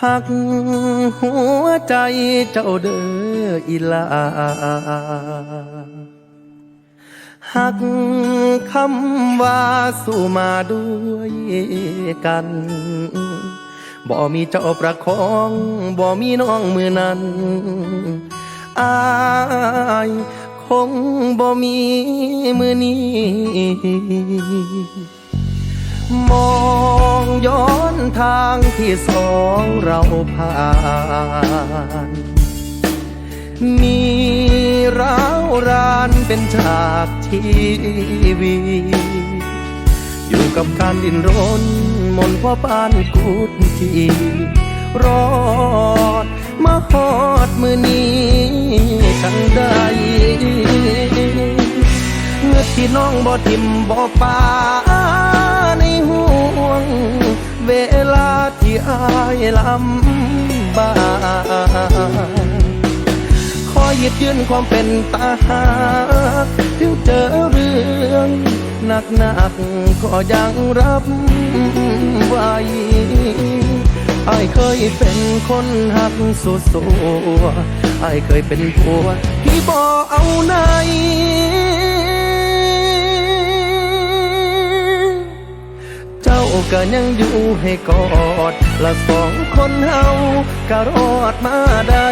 หักหัวใจเจ้าเด้ออีลาหักคำว่าสู้มาด้วยกัน บ่มีเจ้าประคองบ่มีน้องมือนั้นอายคงบ่มีมือนี้ มองย้อนทางที่สองเราผ่านมีร้าวรานเป็นฉากชีวี อยู่กับการดิ้นรน มนพ่อปานกุดทีรอดมาฮอดมือนี้จังใดเมื่อที่น้องบ่ทิมบ่ป่าในห่วง เวลาที่อายลำบากขอหยิดยืนความเป็นตาหาถึงเจอเรื่อง หนักหนักก็ยังรับไหวไอายเคยเป็นคนหักสุดสัวไอายเคยเป็นผัวที่บ่เอาไหนเจ้าก็ยังอยู่ให้กอด ละสองคนเฮาก็รอดมาได้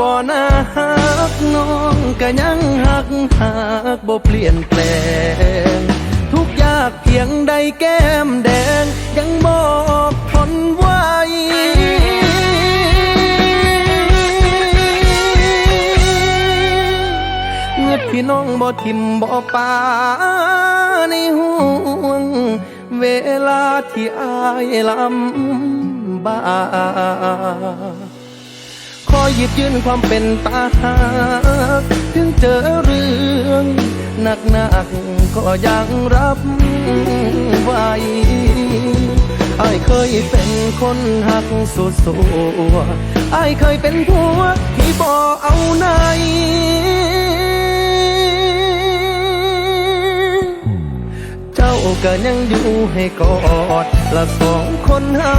บ่น่าหักน้องก็ยังหักหักบ่เปลี่ยนแปลง ทุกยากเพียงใดแก้มแดง ยังบอกทนไว้เมื่อที่น้องบ่ทิมบ่ปาในห่วง เวลาที่อายลำบาก ขอหยิบยืนความเป็นตาหากถึงเจอเรื่องหนักหนักๆก็ยังรับไหวไอายเคยเป็นคนหักสุดสัวไอายเคยเป็นผัวที่บ่เอาไหนเจ้าก็ยังอยู่ให้กอดละสองคนเฮา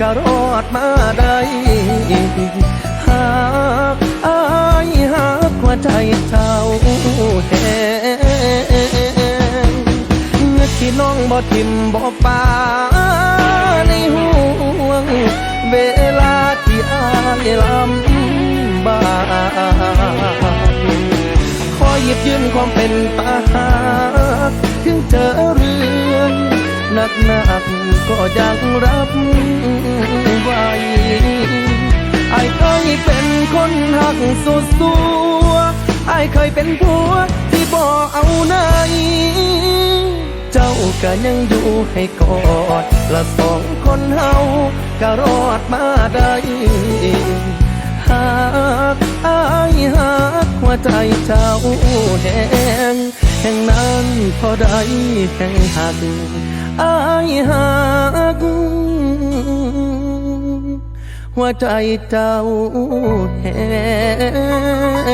ก็รอดมาได้ บ่ทิมบ่ปาในห่วง เวลาที่อายลำบากขอหยิบยืนความเป็นตาหากถึงเจอเรื่องหนักหนักก็ยังรับไหวไอายเคยเป็นคนหักสุดสัวไอายเคยเป็นผัวที่บ่เอาไหนี้ ก็ยังอยู่ให้กอดละสองคนเฮาก็รอดมาได้หากอายหากหัวใจเจ้าแหงแห่งนั้นพอได้แห่งหักอายหากหัวใจเจ้าแหง